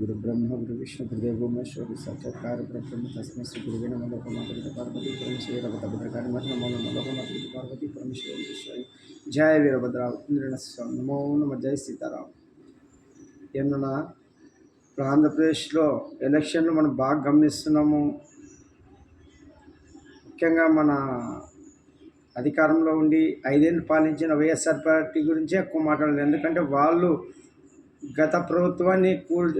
గురుబ్రహ్మ గురు విష్ణు గురుదేవ మహేశ్వరి సత్యకార బ్రహ్మ తస్మై శ్రీ గురువే నమ లోకమాత పార్వతీ పరమేశ్వరి భద్రకాళి మత నమో నమ లోకమాత పార్వతీ పరమేశ్వరి జయ వీరభద్రావు ఇంద్రణ స్వామి. నమో నమ జయ సీతారాం. ఏమన్నా ఇప్పుడు ఆంధ్రప్రదేశ్లో ఎలక్షన్లు మనం బాగా గమనిస్తున్నాము. ముఖ్యంగా మన అధికారంలో ఉండి ఐదేళ్ళు పాలించిన వైఎస్ఆర్ పార్టీ గురించే ఎక్కువ మాట్లాడలేదు. ఎందుకంటే వాళ్ళు గత ప్రభుత్వాన్ని కూల్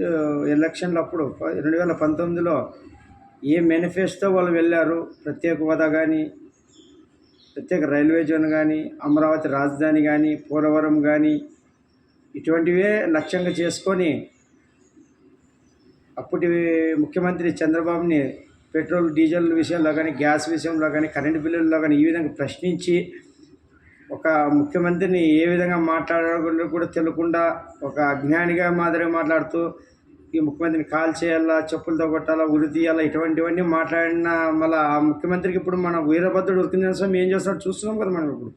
ఎలక్షన్లు అప్పుడు రెండు వేల పంతొమ్మిదిలో ఏ మేనిఫెస్టో వాళ్ళు వెళ్ళారు ప్రత్యేక హోదా కానీ ప్రత్యేక రైల్వే జోన్ కానీ అమరావతి రాజధాని కానీ పోలవరం కానీ ఇటువంటివే లక్ష్యంగా చేసుకొని అప్పటి ముఖ్యమంత్రి చంద్రబాబుని పెట్రోల్ డీజిల్ విషయంలో కానీ గ్యాస్ విషయంలో కానీ కరెంటు బిల్లుల్లో కానీ ఈ విధంగా ప్రశ్నించి ఒక ముఖ్యమంత్రిని ఏ విధంగా మాట్లాడాలో కూడా తెలియకుండా ఒక అజ్ఞానిగా మాదిరిగా మాట్లాడుతూ ఈ ముఖ్యమంత్రిని కాల్ చేయాలా చెప్పులతో కొట్టాలా ఉరి తీయాలా ఇటువంటివన్నీ మాట్లాడిన మళ్ళీ ఆ ముఖ్యమంత్రికి ఇప్పుడు మన వీరభద్రుడు ఉరికిన సమయం ఏం చేస్తున్నాడు చూస్తున్నాం కదా మనం ఇప్పుడు.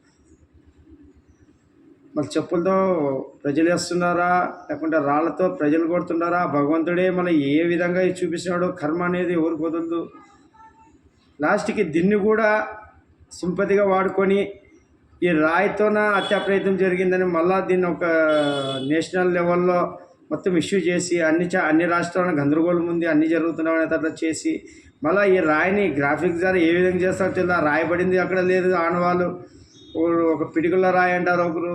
మళ్ళీ చెప్పులతో ప్రజలు వేస్తున్నారా లేకుంటే రాళ్ళతో ప్రజలు కొడుతున్నారా భగవంతుడే మళ్ళీ ఏ విధంగా చూపిస్తున్నాడో కర్మ అనేది ఎవరికి వదలదు. లాస్ట్కి దీన్ని కూడా సింపతిగా వాడుకొని ఈ రాయితోన హత్యా ప్రయత్నం జరిగిందని మళ్ళా దీన్ని ఒక నేషనల్ లెవెల్లో మొత్తం ఇష్యూ చేసి అన్ని చా అన్ని రాష్ట్రాలను గందరగోళం ఉంది అన్ని జరుగుతున్నామనే అట్లా చేసి మళ్ళీ ఈ రాయిని గ్రాఫిక్స్ ద్వారా ఏ విధంగా చేస్తారో తెలియదు. రాయబడింది అక్కడ లేదు ఆనవాళ్ళు. ఒక పిడికుల రాయి అంటారు ఒకరు.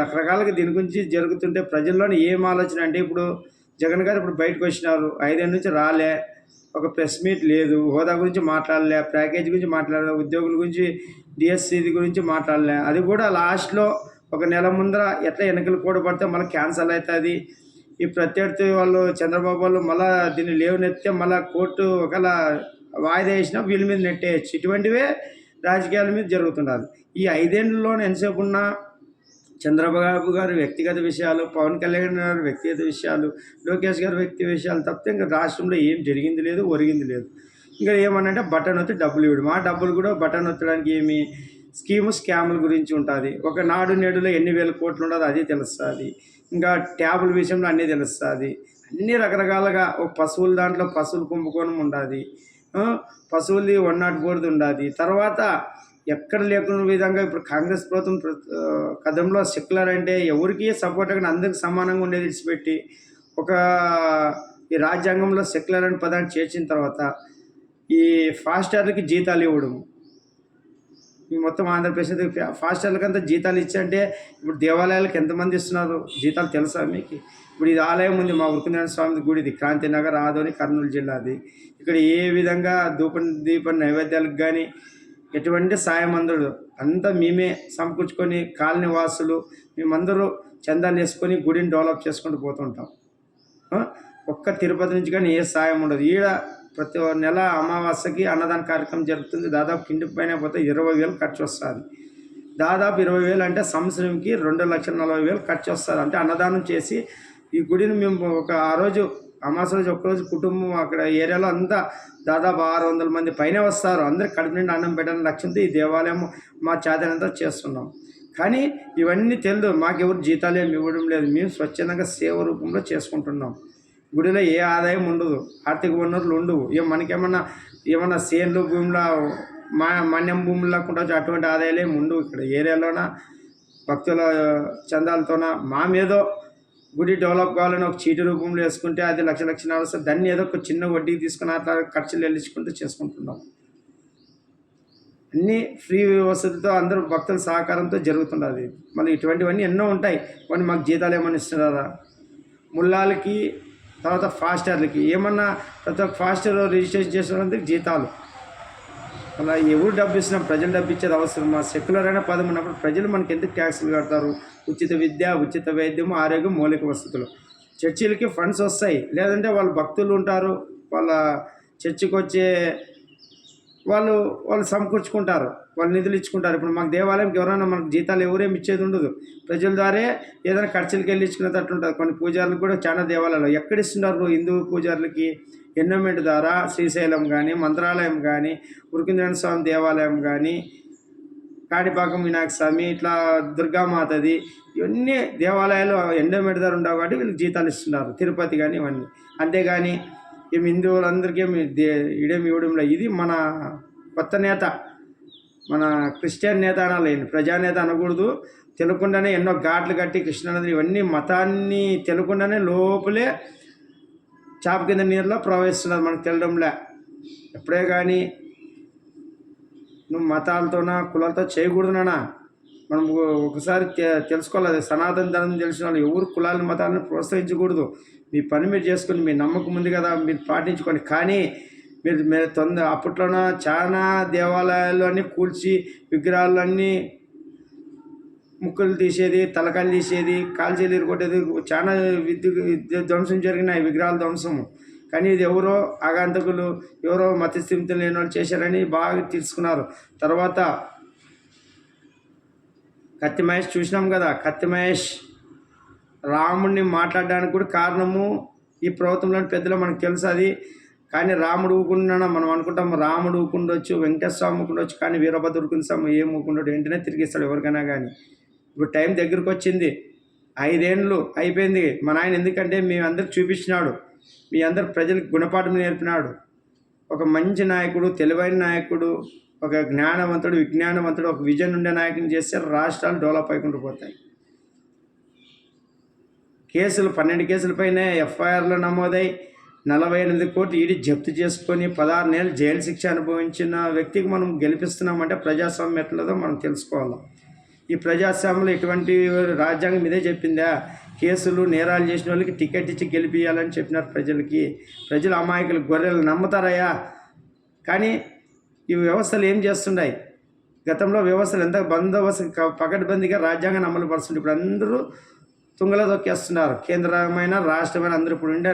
రకరకాలుగా దీని గురించి జరుగుతుంటే ప్రజల్లోని ఏం ఆలోచన అంటే ఇప్పుడు జగన్ గారు ఇప్పుడు బయటకు వచ్చినారు. ఐదేళ్ళ నుంచి రాలే. ఒక ప్రెస్ మీట్ లేదు. హోదా గురించి మాట్లాడలే. ప్యాకేజ్ గురించి మాట్లాడలే. ఉద్యోగుల గురించి డిఎస్సి గురించి మాట్లాడలే. అది కూడా లాస్ట్లో ఒక నెల ముందర ఎట్లా ఎన్నికలు కూడబడితే మళ్ళీ క్యాన్సల్ అవుతుంది ఈ ప్రత్యర్థి వాళ్ళు చంద్రబాబు వాళ్ళు మళ్ళీ దీన్ని లేవనెత్తే మళ్ళీ కోర్టు ఒకవేళ వాయిదా వేసినా వీళ్ళ మీద నెట్టేయచ్చు. ఇటువంటివే రాజకీయాల మీద జరుగుతున్నారు ఈ ఐదేళ్ళలో ఎంతసేపు ఉన్నా చంద్రబాబు గారు వ్యక్తిగత విషయాలు పవన్ కళ్యాణ్ గారు వ్యక్తిగత విషయాలు లోకేష్ గారు వ్యక్తి విషయాలు తప్పితే ఇంకా రాష్ట్రంలో ఏం జరిగింది లేదు ఒరిగింది లేదు. ఇంకా ఏమనంటే బటన్ ఒత్తి డబ్బులు ఇవ్వడం. ఆ డబ్బులు కూడా బటన్ ఒత్తడానికి ఏమి స్కీము స్కాముల గురించి ఉంటుంది. ఒక నాడు నేడులో ఎన్ని వేల కోట్లు ఉండదు అది తెలుస్తుంది. ఇంకా ట్యాబుల విషయంలో అన్నీ తెలుస్తుంది. అన్ని రకరకాలుగా ఒక పశువుల దాంట్లో పశువులు కుంభకోణం ఉండాది. పశువులది వన్ నాట్ ఫోర్ది ఉండాది. తర్వాత ఎక్కడ లేకున్న విధంగా ఇప్పుడు కాంగ్రెస్ ప్రభుత్వం ప్ర- కథంలో సెక్యులర్ అంటే ఎవరికి సపోర్ట్గా అందరికి సమానంగా ఉండేది విడిచిపెట్టి ఒక ఈ రాజ్యాంగంలో సెక్యులర్ అనే పదాన్ని చేర్చిన తర్వాత ఈ ఫాస్టర్లకి జీతాలు ఇవ్వడం ఈ మొత్తం ఆంధ్రప్రదేశ్ ఫాస్టర్లకి అంతా జీతాలు ఇచ్చంటే ఇప్పుడు దేవాలయాలకు ఎంతమంది ఇస్తున్నారు? జీతాలు తెలుసా మీకు? ఇప్పుడు ఇది ఆలయం ఉంది మా వృకునారాయణ స్వామి గుడిది క్రాంతినగర్ ఆదోని కర్నూలు జిల్లాది. ఇక్కడ ఏ విధంగా ధూప దీప నైవేద్యాలకు కానీ ఎటువంటి సాయం అందడు అంతా మేమే సమకూర్చుకొని కాలనీ వాసులు మేమందరూ చందాలు వేసుకొని గుడిని డెవలప్ చేసుకుంటూ పోతుంటాం. ఒక్క తిరుపతి నుంచి కానీ ఏ సాయం ఉండదు. ఈడ ప్రతి నెల అమావాస్యకి అన్నదాన కార్యక్రమం జరుగుతుంది. దాదాపు కింది పైన పోతే ఇరవై వేలు ఖర్చు వస్తుంది. దాదాపు ఇరవై వేలు అంటే సంవత్సరంకి రెండు లక్షల నలభై వేలు ఖర్చు వస్తుంది. అంటే అన్నదానం చేసి ఈ గుడిని మేము ఒక ఆ రోజు అమాస రోజు ఒక్కరోజు కుటుంబం అక్కడ ఏరియాలో అంతా దాదాపు ఆరు వందల మంది పైన వస్తారు. అందరు కడుపు నిండా అన్నం పెట్టాలని లక్ష్యంతో ఈ దేవాలయం మా చేతనంతా చేస్తున్నాం. కానీ ఇవన్నీ తెలియదు. మాకెవరు జీతాలు ఏమి ఇవ్వడం లేదు. మేము స్వచ్ఛందంగా సేవ రూపంలో చేసుకుంటున్నాం. గుడిలో ఏ ఆదాయం ఉండదు. ఆర్థిక వనరులు ఉండవు. ఏ మనకేమన్నా ఏమన్నా సేన్లు భూమిలో మా మన్యం భూములు లేకుండా అటువంటి ఆదాయాలు ఏమి ఉండవు ఇక్కడ. ఏరియాలోన భక్తుల చందాలతోన మా మీదో గుడి డెవలప్ కావాలని ఒక చీటి రూపంలో వేసుకుంటే అది లక్ష లక్షలు వస్తుంది. దాన్ని ఏదో ఒక చిన్న వడ్డీకి తీసుకుని అట్లా ఖర్చులు వెళ్ళించుకుంటూ చేసుకుంటున్నాం. అన్నీ ఫ్రీ వసతితో అందరూ భక్తుల సహకారంతో జరుగుతున్నది. మళ్ళీ ఇటువంటివన్నీ ఎన్నో ఉంటాయి. కొన్ని మాకు జీతాలు ఏమైనా ఇస్తున్నారా? ముల్లాలకి తర్వాత ఫాస్టర్లకి. ఏమన్నా ప్రతి ఒక్క ఫాస్టర్ రిజిస్ట్రేషన్ చేసినందుకు జీతాలు. అలా ఎవరు డబ్బు ఇచ్చినా ప్రజలు డబ్బు ఇచ్చేది అవసరం. మా సెక్యులర్ అయిన పదం ఉన్నప్పుడు ప్రజలు మనకి ఎందుకు ట్యాక్సులు కడతారు? ఉచిత విద్య ఉచిత వైద్యం ఆరోగ్యం మౌలిక వసతులు. చర్చిలకి ఫండ్స్ వస్తాయి. లేదంటే వాళ్ళు భక్తులు ఉంటారు. వాళ్ళ చర్చికి వచ్చే వాళ్ళు వాళ్ళు సమకూర్చుకుంటారు. వాళ్ళు నిధులు ఇచ్చుకుంటారు. ఇప్పుడు మాకు దేవాలయంకి ఎవరైనా మనకు జీతాలు ఎవరేమి ఇచ్చేది ఉండదు. ప్రజల ద్వారా ఏదైనా ఖర్చులకి వెళ్ళి ఇచ్చుకునేటట్టు ఉంటుంది. కొన్ని పూజారులకు కూడా చాలా దేవాలయాలు. ఎక్కడ ఇస్తున్నారు హిందూ పూజారులకి? ఎన్నోమెంట్ ద్వారా శ్రీశైలం కానీ మంత్రాలయం కానీ ఉరికింద్రణ స్వామి దేవాలయం కానీ కాణిపాకం వినాయక స్వామి ఇట్లా దుర్గామాతది ఇవన్నీ దేవాలయాలు ఎండోమెంట్ ధర ఉండవు కాబట్టి వీళ్ళకి జీతాలు ఇస్తున్నారు. తిరుపతి కానీ ఇవన్నీ. అంతేగాని ఏమి హిందువులందరికీ ఏమి దే ఇడేమి ఇవ్వడంలో. ఇది మన కొత్త నేత మన క్రిస్టియన్ నేత అనాలి ప్రజానేత అనకూడదు. తెలియకుండానే ఎన్నో ఘాట్లు కట్టి కృష్ణానది ఇవన్నీ మతాన్ని తెలియకుండానే లోపలే చాప కింద నీరులో ప్రవహిస్తున్నారు మనకు తెలియడంలే ఎప్పుడే కానీ నువ్వు మతాలతోనా కులాలతో చేయకూడదు నాన్న. మనం ఒకసారి తెలుసుకోవాలి. అది సనాతన ధర్మం తెలిసిన వాళ్ళు ఎవరు కులాలను మతాలను ప్రోత్సహించకూడదు. మీ పని మీరు చేసుకుని మీ నమ్మకం ఉంది కదా మీరు పాటించుకోండి. కానీ మీరు మీరు తొందర అప్పట్లోన చాలా దేవాలయాలు అన్నీ కూల్చి విగ్రహాలన్నీ ముక్కులు తీసేది తలకాయలు తీసేది కాల్చీలు ఇరుకొట్టేది చాలా విద్యుత్ విద్యుత్ ధ్వంసం జరిగినాయి విగ్రహాల ధ్వంసము. కానీ ఇది ఎవరో ఆగంతకులు ఎవరో మతస్థిమితులు లేని వాళ్ళు చేశారని బాగా తెలుసుకున్నారు. తర్వాత కత్తి మహేష్ చూసినాం కదా కత్తి మహేష్ రాముడిని మాట్లాడడానికి కూడా కారణము ఈ ప్రభుత్వంలోని పెద్దలు మనకు తెలుసు అది. కానీ రాముడు ఊకుండా మనం అనుకుంటాం రాముడు ఊకుండొచ్చు వెంకటస్వామి ఊకుండొచ్చు కానీ వీరభద్ర స్వామి ఏం ఊకుండడు వెంటనే తిరిగిస్తాడు ఎవరికైనా కానీ. ఇప్పుడు టైం దగ్గరకు వచ్చింది. ఐదేండ్లు అయిపోయింది. మా నాయన ఎందుకంటే మీ అందరికి చూపించినాడు. మీ అందరు ప్రజలకు గుణపాఠం నేర్పినాడు. ఒక మంచి నాయకుడు తెలివైన నాయకుడు ఒక జ్ఞానవంతుడు విజ్ఞానవంతుడు ఒక విజన్ ఉండే నాయకుని చేస్తే రాష్ట్రాలు డెవలప్ అయ్యకుండా పోతాయి. కేసులు పన్నెండు కేసుల పైన ఎఫ్ఐఆర్లు నమోదై నలభై ఎనిమిది కోట్లు ఈడీ జప్తు చేసుకొని పదహారు నెలలు జైలు శిక్ష అనుభవించిన వ్యక్తికి మనం గెలిపిస్తున్నామంటే ప్రజాస్వామ్యం ఎట్లదో మనం తెలుసుకోవాలి. ఈ ప్రజాస్వామ్యంలో ఎటువంటి రాజ్యాంగం ఇదే చెప్పిందా? కేసులు నేరాలు చేసిన వాళ్ళకి టికెట్ ఇచ్చి గెలిపియాలని చెప్పినారు ప్రజలకి. ప్రజలు అమాయకులు గొర్రెలు నమ్ముతారయ్యా. కానీ ఈ వ్యవస్థలు ఏం చేస్తున్నాయి? గతంలో వ్యవస్థలు ఎంత బందోబస్తు పకడ్బందీగా రాజ్యాంగాన్ని అమలు పరుస్తుంది ఇప్పుడు అందరూ తుంగలో తొక్కేస్తున్నారు. కేంద్రమైన రాష్ట్రమైన అందరూ ఇప్పుడు ఉండే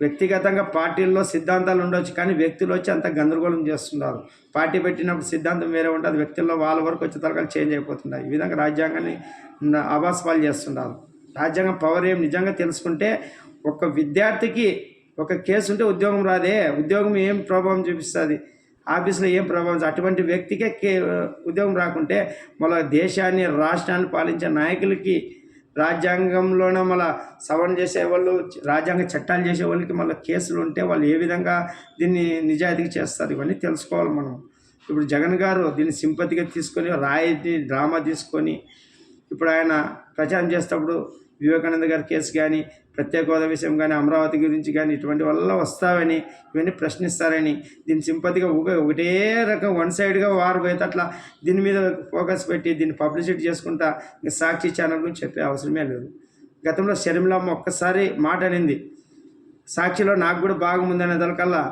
వ్యక్తిగతంగా పార్టీల్లో సిద్ధాంతాలు ఉండొచ్చు కానీ వ్యక్తులు వచ్చి అంత గందరగోళం చేస్తున్నారు. పార్టీ పెట్టినప్పుడు సిద్ధాంతం వేరే ఉంటుంది వ్యక్తుల్లో వాళ్ళ వరకు వచ్చే తరగతి చేంజ్ అయిపోతున్నాయి. ఈ విధంగా రాజ్యాంగాన్ని న- చేస్తున్నారు. రాజ్యాంగం పవర్ ఏం నిజంగా తెలుసుకుంటే ఒక విద్యార్థికి ఒక కేసు ఉంటే ఉద్యోగం రాదే. ఉద్యోగం ఏం ప్రభావం చూపిస్తుంది? ఆఫీస్లో ఏం ప్రభావం అటువంటి వ్యక్తికే కే ఉద్యోగం రాకుంటే మళ్ళీ దేశాన్ని రాష్ట్రాన్ని పాలించే నాయకులకి రాజ్యాంగంలోనే మళ్ళీ సవరణ చేసే వాళ్ళు రాజ్యాంగ చట్టాలు చేసే వాళ్ళకి మళ్ళీ కేసులు ఉంటే వాళ్ళు ఏ విధంగా దీన్ని నిజాయితీగా చేస్తారు ఇవన్నీ తెలుసుకోవాలి మనం. ఇప్పుడు జగన్ గారు దీన్ని సింపతిగా తీసుకొని రాయితీ డ్రామా తీసుకొని ఇప్పుడు ఆయన ప్రచారం చేసేటప్పుడు వివేకానంద గారి కేసు కానీ ప్రత్యేక హోదా విషయం కానీ అమరావతి గురించి కానీ ఇటువంటి వల్ల వస్తావని ఇవన్నీ ప్రశ్నిస్తారని దీన్ని సింపతిగా ఊగ ఒకటే రకం వన్ సైడ్గా వారు పోయితే అట్లా దీని మీద ఫోకస్ పెట్టి దీన్ని పబ్లిసిటీ చేసుకుంటా ఇంకా సాక్షి ఛానల్ గురించి చెప్పే అవసరమే లేదు. గతంలో షర్మిలమ్మ ఒక్కసారి మాట అనింది. సాక్షిలో నాకు కూడా బాగుందనే దానికల్లా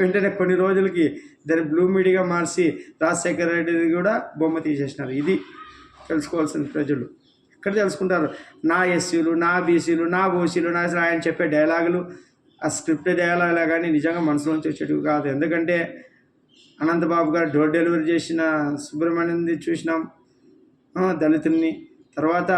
వెంటనే కొన్ని రోజులకి దాన్ని బ్లూ మీడియాగా మార్చి రాజశేఖర రెడ్డిది కూడా బొమ్మ తీసేసినారు. ఇది తెలుసుకోవాల్సిన ప్రజలు. ఇక్కడ తెలుసుకుంటారు. నా ఎస్సీలు నా బీసీలు నా ఓసీలు నా ఆయన చెప్పే డైలాగులు ఆ స్క్రిప్ట్ డైలాగులు కానీ నిజంగా మనసులోంచి వచ్చేటివి కాదు. ఎందుకంటే అనంతబాబు గారు డోర్ డెలివరీ చేసిన సుబ్రహ్మణ్యంది చూసినాం దళితుల్ని. తర్వాత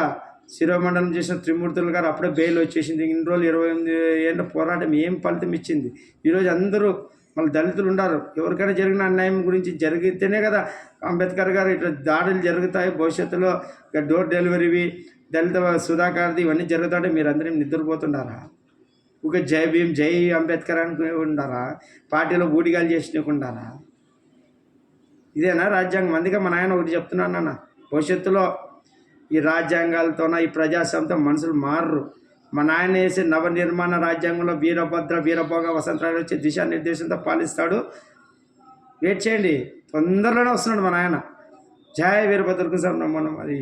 శిరోమండలం చేసిన త్రిమూర్తులు గారు అప్పుడే బెయిల్ వచ్చేసింది. ఇన్ని రోజులు ఇరవై ఎనిమిది ఏళ్ళ పోరాటం ఏం ఫలితం ఇచ్చింది? ఈరోజు అందరూ మళ్ళీ దళితులు ఉన్నారు ఎవరికైనా జరిగిన అన్యాయం గురించి జరిగితేనే కదా అంబేద్కర్ గారు ఇట్లా దాడులు జరుగుతాయి. భవిష్యత్తులో డోర్ డెలివరీవి దళిత సుధాకర్ది ఇవన్నీ జరుగుతుంటే మీరు అందరూ నిద్రపోతున్నారా ఒక జై భీమ్ జై అంబేద్కర్ అనుకునే ఉండారా? పార్టీలో ఊడిగాలు చేసినకుండారా ఇదేనా రాజ్యాంగం? అందుకే మా నాయన ఒకటి చెప్తున్నాను నాన్న భవిష్యత్తులో ఈ రాజ్యాంగాలతోన ఈ ప్రజాస్వామ్యంతో మనుషులు మారరు. మా నాయన వేసే నవనిర్మాణ రాజ్యాంగంలో వీరభద్ర వీరభోగ వసంతరాడు వచ్చి దిశానిర్దేశంతో పాలిస్తాడు. వెయిట్ చేయండి. తొందరలోనే వస్తున్నాడు మా నాయన. జయ వీరభద్రకు మనం మరి